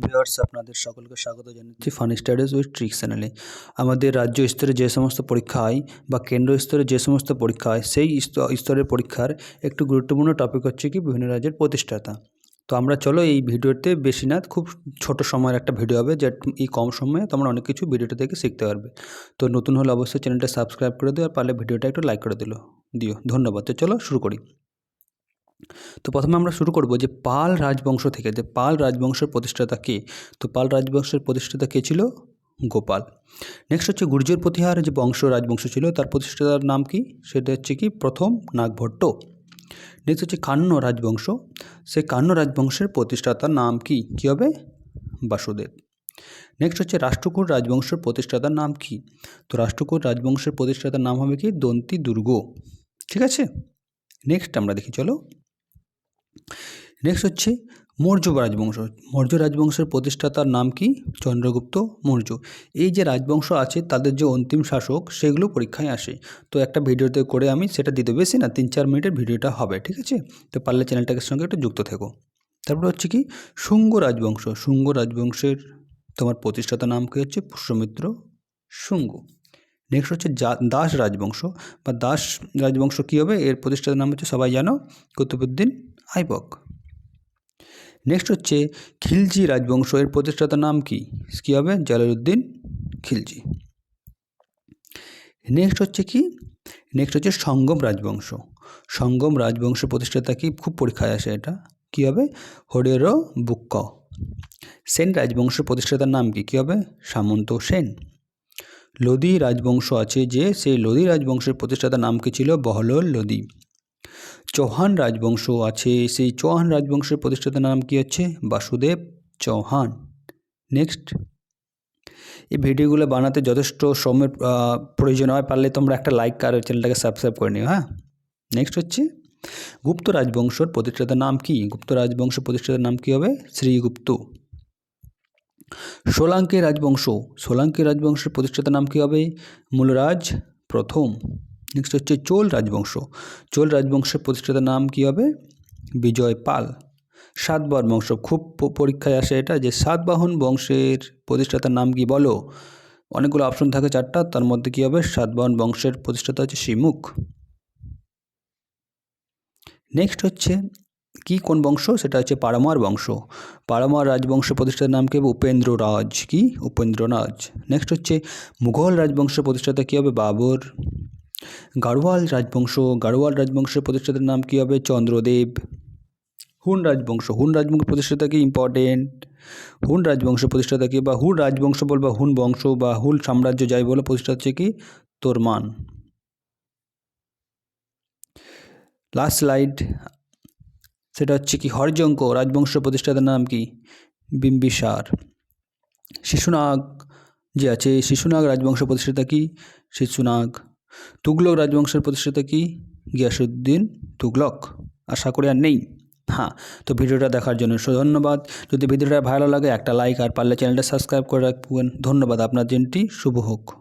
Viewers আপনাদের সকলকে স্বাগত জানাচ্ছি ফানি স্টাডিজ উইথ ট্রিক চ্যানেলে আমাদের রাজ্য স্তরে যে সমস্ত পরীক্ষা হয় বা কেন্দ্র স্তরে যে সমস্ত পরীক্ষা হয়, সেই স্তরের পরীক্ষার একটু গুরুত্বপূর্ণ টপিক হচ্ছে কি? বিভিন্ন রাজ্যের প্রতিষ্ঠাতা। তো আমরা চলো এই ভিডিওতে বেশি না, খুব ছোট সময়ের একটা ভিডিও হবে যে এই কম সময়ে তোমরা অনেক কিছু ভিডিওটা থেকে শিখতে পারবে। তো নতুন হলে অবশ্যই চ্যানেলটা সাবস্ক্রাইব করে দিও আর পারলে ভিডিওটা একটু লাইক করে দিলো, দিও। ধন্যবাদ। তো চলো শুরু করি। তো প্রথমে আমরা শুরু করব যে পাল রাজবংশ থেকে, যে পাল রাজবংশের প্রতিষ্ঠাতা কে? তো পাল রাজবংশের প্রতিষ্ঠাতা কে ছিল? গোপাল। নেক্সট হচ্ছে গুর্জর প্রতিহার, যে বংশ, রাজবংশ ছিল, তার প্রতিষ্ঠাতার নাম কি? সেটা হচ্ছে কি? প্রথম নাগভট্ট। নেক্সট হচ্ছে কান্ন রাজবংশ। সেই কান্ন রাজবংশের প্রতিষ্ঠাতার নাম কি? কী হবে? বাসুদেব। নেক্সট হচ্ছে রাষ্ট্রকূট রাজবংশের প্রতিষ্ঠাতার নাম কি? তো রাষ্ট্রকূট রাজবংশের প্রতিষ্ঠাতার নাম হবে কি? দন্তি দুর্গ। ঠিক আছে? নেক্সট আমরা দেখি, চলো। নেক্সট হচ্ছে মৌর্য রাজবংশ। মৌর্য রাজবংশের প্রতিষ্ঠাতার নাম কি? চন্দ্রগুপ্ত মৌর্য। এই যে রাজবংশ আছে, তাদের যে অন্তিম শাসক, সেগুলো পরীক্ষায় আসে। তো একটা ভিডিওতে করে আমি সেটা দিতে বেশি না তিন চার মিনিটের ভিডিওটা হবে, ঠিক আছে? তো পারলে চ্যানেলটাকে সঙ্গে একটু যুক্ত থেকো। তারপরে হচ্ছে কি, শুঙ্গ রাজবংশ। শুঙ্গ রাজবংশের তোমার প্রতিষ্ঠাতার নাম কি হচ্ছে? পুষ্যমিত্র শুঙ্গ। নেক্সট হচ্ছে দাস রাজবংশ। বা দাস রাজবংশ কী হবে? এর প্রতিষ্ঠাতার নাম হচ্ছে সবাই জানো, কুতুবুদ্দিন আইবক। নেক্সট হচ্ছে খিলজি রাজবংশ, এর প্রতিষ্ঠাতার নাম কি? কী হবে? জালালউদ্দিন খিলজি। নেক্সট হচ্ছে কি? নেক্সট হচ্ছে সঙ্গম রাজবংশ। সঙ্গম রাজবংশ প্রতিষ্ঠাতা কি? খুব পরীক্ষায় আসে এটা। কী হবে? হরিহর বুক্ক। সেন রাজবংশের প্রতিষ্ঠাতার নাম কি? কী হবে? সামন্ত সেন। লোদি রাজবংশ আছে যে, সেই লোদি রাজবংশের প্রতিষ্ঠাতার নাম কি ছিল? বহলোল লোদি। চৌহান রাজবংশ আছে, সেই চৌহান রাজবংশের প্রতিষ্ঠাতার নাম কি হচ্ছে? বাসুদেব চৌহান। নেক্সট এই ভিডিওগুলো বানাতে যথেষ্ট সময়ের প্রয়োজন হয়, পারলে তোমরা একটা লাইক আর চ্যানেলটাকে সাবস্ক্রাইব করে নিও হ্যাঁ? নেক্সট হচ্ছে, গুপ্ত রাজবংশর প্রতিষ্ঠাতার নাম কি? গুপ্ত রাজবংশ প্রতিষ্ঠাতার নাম কি হবে? শ্রীগুপ্ত। সোলাঙ্কি রাজবংশ। সোলাঙ্কি রাজবংশের প্রতিষ্ঠাতার নাম কি হবে? মূলরাজ প্রথম। নেক্সট হচ্ছে চোল রাজবংশ। চোল রাজবংশের প্রতিষ্ঠাতার নাম কি হবে? বিজয় পাল। সাতবাহন বংশ। খুব পরীক্ষায় আসে এটা যে সাতবাহন বংশের প্রতিষ্ঠাতার নাম কি বলো? অনেকগুলো অপশন থাকে চারটা, তার মধ্যে কি হবে? সাতবাহন বংশের প্রতিষ্ঠাতা হচ্ছে শিমুখ নেক্সট হচ্ছে কি কোন বংশ? সেটা হচ্ছে পারমার বংশ। পারমার রাজবংশ প্রতিষ্ঠাতার নাম কি উপেন্দ্র রাজ। কি? উপেন্দ্র রাজ। নেক্সট হচ্ছে মুঘল রাজবংশের প্রতিষ্ঠাতা কী হবে? বাবর। গাড়োয়াল রাজবংশ। গাড়োয়াল রাজবংশের প্রতিষ্ঠাতার নাম কী হবে? চন্দ্রদেব। হুন রাজবংশ। হুন রাজবংশ প্রতিষ্ঠাতা কি? ইম্পর্টেন্ট। হুন রাজবংশের প্রতিষ্ঠাতা কি বা হুন রাজবংশ বল বা হুন বংশ বা হুল সাম্রাজ্য যাই বলে, প্রতিষ্ঠাতা হচ্ছে কি? তোরমান। লাস্ট স্লাইড সেটা হচ্ছে কি হরজঙ্ক, রাজবংশ প্রতিষ্ঠাতার নাম কি? বিম্বিসার। শিশুনাগ যে আছে, শিশুনাগ রাজবংশ প্রতিষ্ঠাতা কি? শিশুনাগ। তুগলক রাজবংশের প্রতিষ্ঠাতা কি? গিয়াসুদ্দিন তুগলক। আশা করি আর নেই। হ্যাঁ তো ভিডিওটা দেখার জন্য ধন্যবাদ। যদি ভিডিওটা ভালো লাগে একটা লাইক আর পারলে চ্যানেলটা সাবস্ক্রাইব করে রাখবেন। ধন্যবাদ, আপনার দিনটি শুভ হোক।